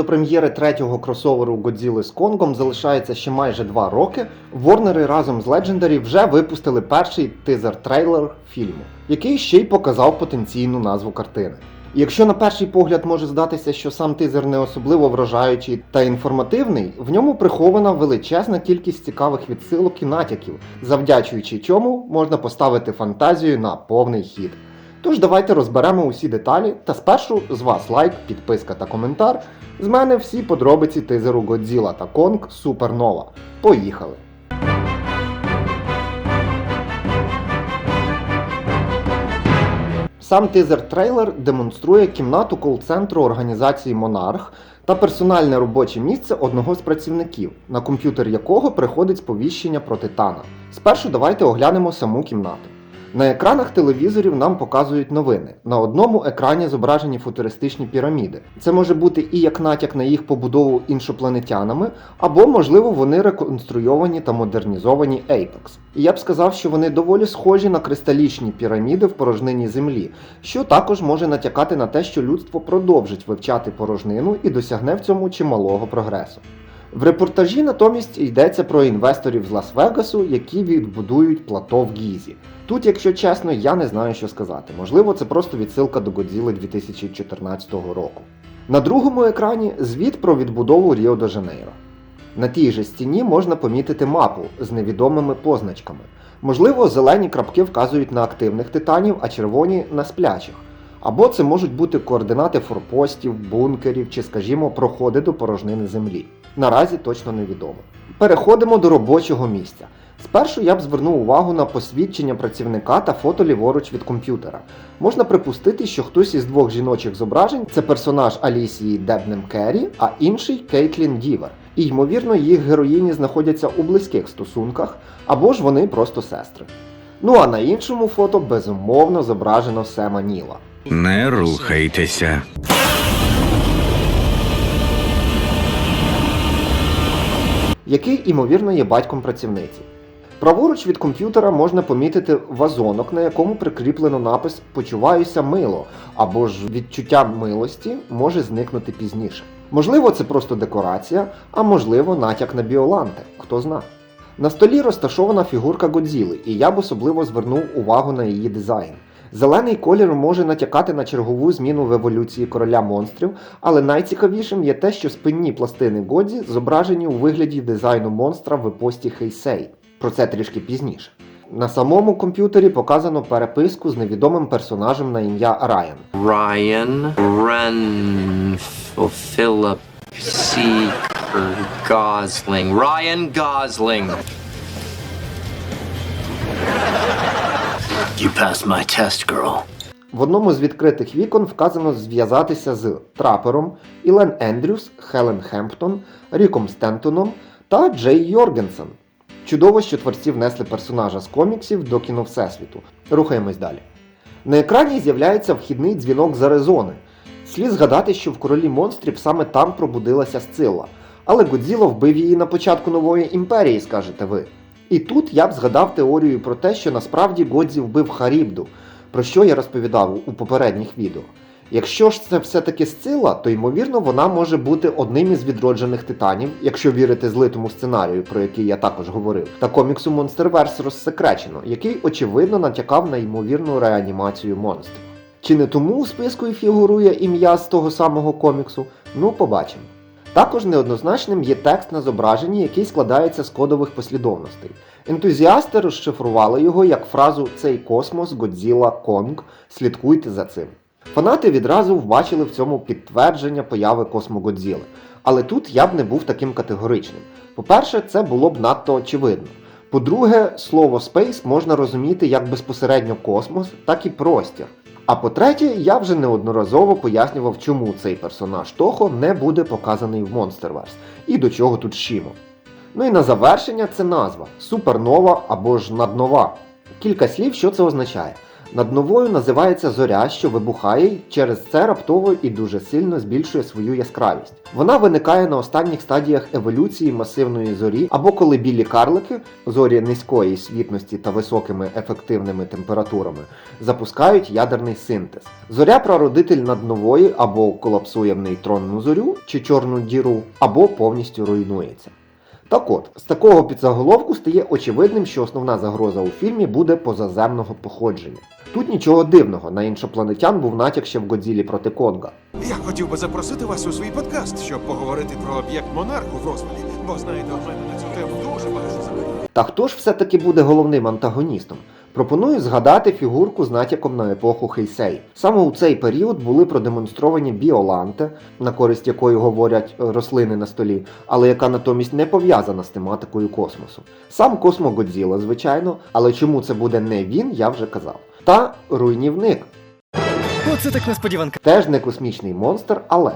до прем'єри третього кросоверу Годзіли з Конгом залишається ще майже два роки, Ворнери разом з Legendary вже випустили перший тизер-трейлер фільму, який ще й показав потенційну назву картини. І Якщо на перший погляд може здатися, що сам тизер не особливо вражаючий та інформативний, в ньому прихована величезна кількість цікавих відсилок і натяків, завдячуючи чому можна поставити фантазію на повний хід. Тож давайте розберемо усі деталі, та спершу з вас лайк, підписка та коментар. З мене всі подробиці тизеру Годзіла та Конг Супернова. Поїхали! Сам тизер-трейлер демонструє кімнату кол-центру організації Монарх та персональне робоче місце одного з працівників, на комп'ютер якого приходить сповіщення про титана. Спершу давайте оглянемо саму кімнату. На екранах телевізорів нам показують новини. На одному екрані зображені футуристичні піраміди. Це може бути і як натяк на їх побудову іншопланетянами, або, можливо, вони реконструйовані та модернізовані Apex. І я б сказав, що вони доволі схожі на кристалічні піраміди в порожнині Землі, що також може натякати на те, що людство продовжить вивчати порожнину і досягне в цьому чималого прогресу. В репортажі натомість йдеться про інвесторів з Лас-Вегасу, які відбудують плато в Гізі. Тут, якщо чесно, я не знаю, що сказати. Можливо, це просто відсилка до Годзіли 2014 року. На другому екрані звіт про відбудову Ріо де Жанейро. На тій же стіні можна помітити мапу з невідомими позначками. Можливо, зелені крапки вказують на активних титанів, а червоні на сплячих. Або це можуть бути координати форпостів, бункерів чи, скажімо, проходи до порожнини землі. Наразі точно невідомо. Переходимо до робочого місця. Спершу я б звернув увагу на посвідчення працівника та фото ліворуч від комп'ютера. Можна припустити, що хтось із двох жіночих зображень це персонаж Алісії Дебнем Керрі, а інший Кейтлін Дівер. І ймовірно, їх героїні знаходяться у близьких стосунках, або ж вони просто сестри. Ну а на іншому фото безумовно зображено Сема Ніла. Не рухайтеся. який, імовірно, є батьком працівниці. Праворуч від комп'ютера можна помітити вазонок, на якому прикріплено напис Почуваюся мило або ж відчуття милості може зникнути пізніше. Можливо, це просто декорація, а можливо, натяк на біоланте, хто зна. На столі розташована фігурка Годзіли, і я б особливо звернув увагу на її дизайн. Зелений колір може натякати на чергову зміну в еволюції короля монстрів, але найцікавішим є те, що спинні пластини Годзі зображені у вигляді дизайну монстра в епості Хейсей. Про це трішки пізніше. На самому комп'ютері показано переписку з невідомим персонажем на ім'я Райан. Ren Philip Seeker Gosling. Ryan Gosling. You passed my test, girl. В одному з відкритих вікон вказано зв'язатися з Трапером, Ілен Ендрюс, Хелен Хемптон, Ріком Стентоном та Джей Йоргенсен. Чудово, що творці внесли персонажа з коміксів до кіно Всесвіту. Рухаємось далі. На екрані з'являється вхідний дзвінок з Аризони. Слід згадати, що в королі монстрів саме там пробудилася Сцилла. Але Годзіло вбив її на початку нової імперії, скажете ви. І тут я б згадав теорію про те, що насправді Годзі вбив Харібду, про що я розповідав у попередніх відео. Якщо ж це все-таки Сцила, то ймовірно вона може бути одним із відроджених титанів, якщо вірити злитому сценарію, про який я також говорив, та коміксу Monsterverse розсекречено, який очевидно натякав на ймовірну реанімацію монстрів. Чи не тому у списку і фігурує ім'я з того самого коміксу? Ну, побачимо. Також неоднозначним є текст на зображенні, який складається з кодових послідовностей. Ентузіасти розшифрували його як фразу Цей космос, Годзіла, Конг. Слідкуйте за цим. Фанати відразу вбачили в цьому підтвердження появи космогодзіли. Але тут я б не був таким категоричним. По-перше, це було б надто очевидно. По-друге, слово Space можна розуміти як безпосередньо космос, так і простір. А по-третє, я вже неодноразово пояснював, чому цей персонаж Тохо не буде показаний в Monsterverse і до чого тут Шімо. Ну і на завершення це назва супернова або ж наднова. Кілька слів, що це означає. Над новою називається зоря, що вибухає через це раптово і дуже сильно збільшує свою яскравість. Вона виникає на останніх стадіях еволюції масивної зорі, або коли білі карлики, зорі низької світності та високими ефективними температурами, запускають ядерний синтез. Зоря прародитель над нової або колапсує в нейтронну зорю чи чорну діру, або повністю руйнується. Так от, з такого підзаголовку стає очевидним, що основна загроза у фільмі буде позаземного походження. Тут нічого дивного, на іншопланетян був натяк ще в Годзілі проти Конга. Я хотів би запросити вас у свій подкаст, щоб поговорити про об'єкт монарху в розвалі. Бо знаєте, у мене на цю тему дуже багато запитань. Та хто ж все-таки буде головним антагоністом? Пропоную згадати фігурку з натяком на епоху Хейсей. Саме у цей період були продемонстровані біоланте, на користь якої говорять е, рослини на столі, але яка натомість не пов'язана з тематикою космосу. Сам Космо Годзіла, звичайно, але чому це буде не він, я вже казав. Та руйнівник. Оце так несподіванка. Теж не космічний монстр, але.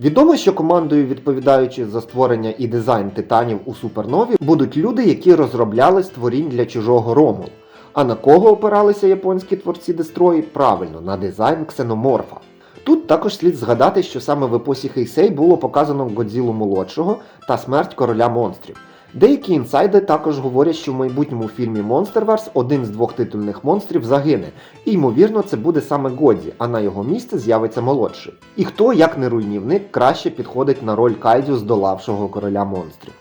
Відомо, що командою, відповідаючи за створення і дизайн титанів у супернові, будуть люди, які розробляли створінь для чужого Ромул. А на кого опиралися японські творці Дестрої? Правильно, на дизайн ксеноморфа. Тут також слід згадати, що саме в епосі Хейсей було показано Годзілу молодшого та смерть короля монстрів. Деякі інсайди також говорять, що в майбутньому фільмі Monsterverse один з двох титульних монстрів загине, і ймовірно це буде саме Годзі, а на його місце з'явиться молодший. І хто, як не руйнівник, краще підходить на роль Кайдзю здолавшого короля монстрів.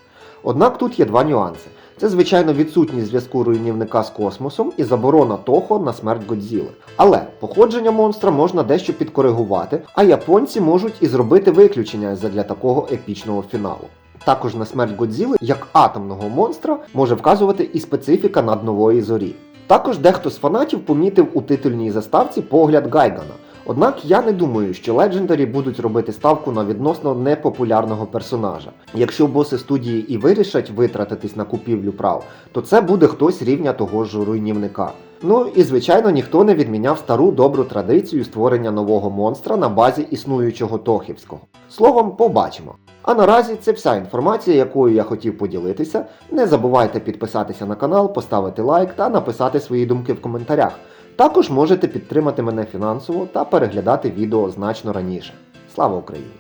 Однак тут є два нюанси. Це, звичайно, відсутність зв'язку руйнівника з космосом і заборона Тохо на смерть Годзіли. Але походження монстра можна дещо підкоригувати, а японці можуть і зробити виключення задля такого епічного фіналу. Також на смерть Годзіли, як атомного монстра, може вказувати і специфіка наднової зорі. Також дехто з фанатів помітив у титульній заставці погляд Гайгана. Однак я не думаю, що Legendary будуть робити ставку на відносно непопулярного персонажа. Якщо боси студії і вирішать витратитись на купівлю прав, то це буде хтось рівня того ж руйнівника. Ну і звичайно ніхто не відміняв стару добру традицію створення нового монстра на базі існуючого Тохівського. Словом, побачимо. А наразі це вся інформація, якою я хотів поділитися. Не забувайте підписатися на канал, поставити лайк та написати свої думки в коментарях. Також можете підтримати мене фінансово та переглядати відео значно раніше. Слава Україні!